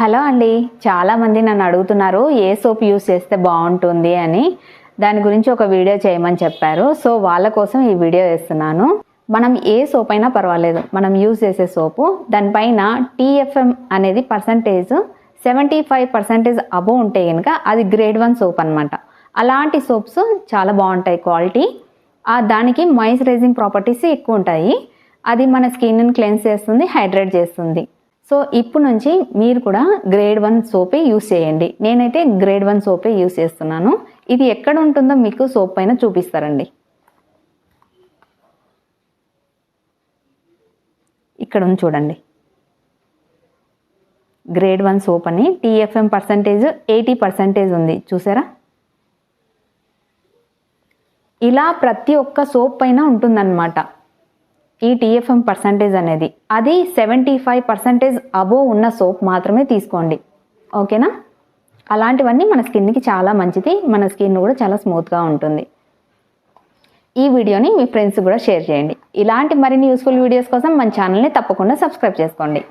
Hello అండి. చాలామంది నన్ను అడుగుతున్నారు ఏ సోప్ యూస్ చేస్తే బాగుంటుంది అని. దాని గురించి ఒక వీడియో చేయమని చెప్పారు. సో వాళ్ళ కోసం ఈ వీడియో వేస్తున్నాను మనం ఏ సోప్ అయినా పర్వాలేదు. మనం యూజ్ చేసే సోపు. దానిపైన టీఎఫ్ఎం అనేది percentage seventy five percentage above ఉంటే కనుక అది గ్రేడ్ వన్ సోప్ అనమాట అలాంటి సోప్స్ చాలా బాగుంటాయి క్వాలిటీ. ఆ దానికి మాయిశ్చరైజింగ్ ప్రాపర్టీస్ ఎక్కువ ఉంటాయి. అది మన స్కిన్ని క్లెన్స్ చేస్తుంది హైడ్రేట్ చేస్తుంది. సో ఇప్పుడు నుంచి మీరు కూడా గ్రేడ్ వన్ సోపే యూస్ చేయండి. నేనైతే గ్రేడ్ వన్ సోపే యూస్ చేస్తున్నాను. ఇది ఎక్కడ ఉంటుందో మీకు సోప్ పైన చూపిస్తారండి. ఇక్కడ ఉంది చూడండి. గ్రేడ్ వన్ సోప్ అని టీఎఫ్ఎం పర్సంటేజ్ ఎయిటీ పర్సంటేజ్ ఉంది. చూసారా? ఇలా ప్రతి ఒక్క సోప్ పైన ఉంటుందన్నమాట. ఈ టీఎఫ్ఎం పర్సంటేజ్ అనేది అది సెవెంటీ ఫైవ్ పర్సంటేజ్ అబోవ్ ఉన్న సోప్ మాత్రమే తీసుకోండి. ఓకేనా? అలాంటివన్నీ మన స్కిన్కి చాలా మంచిది మన స్కిన్ కూడా చాలా స్మూత్గా ఉంటుంది. ఈ వీడియోని మీ ఫ్రెండ్స్ కూడా షేర్ చేయండి. ఇలాంటి మరిన్ని యూస్ఫుల్ వీడియోస్ కోసం మన ఛానల్ని తప్పకుండా సబ్స్క్రైబ్ చేసుకోండి.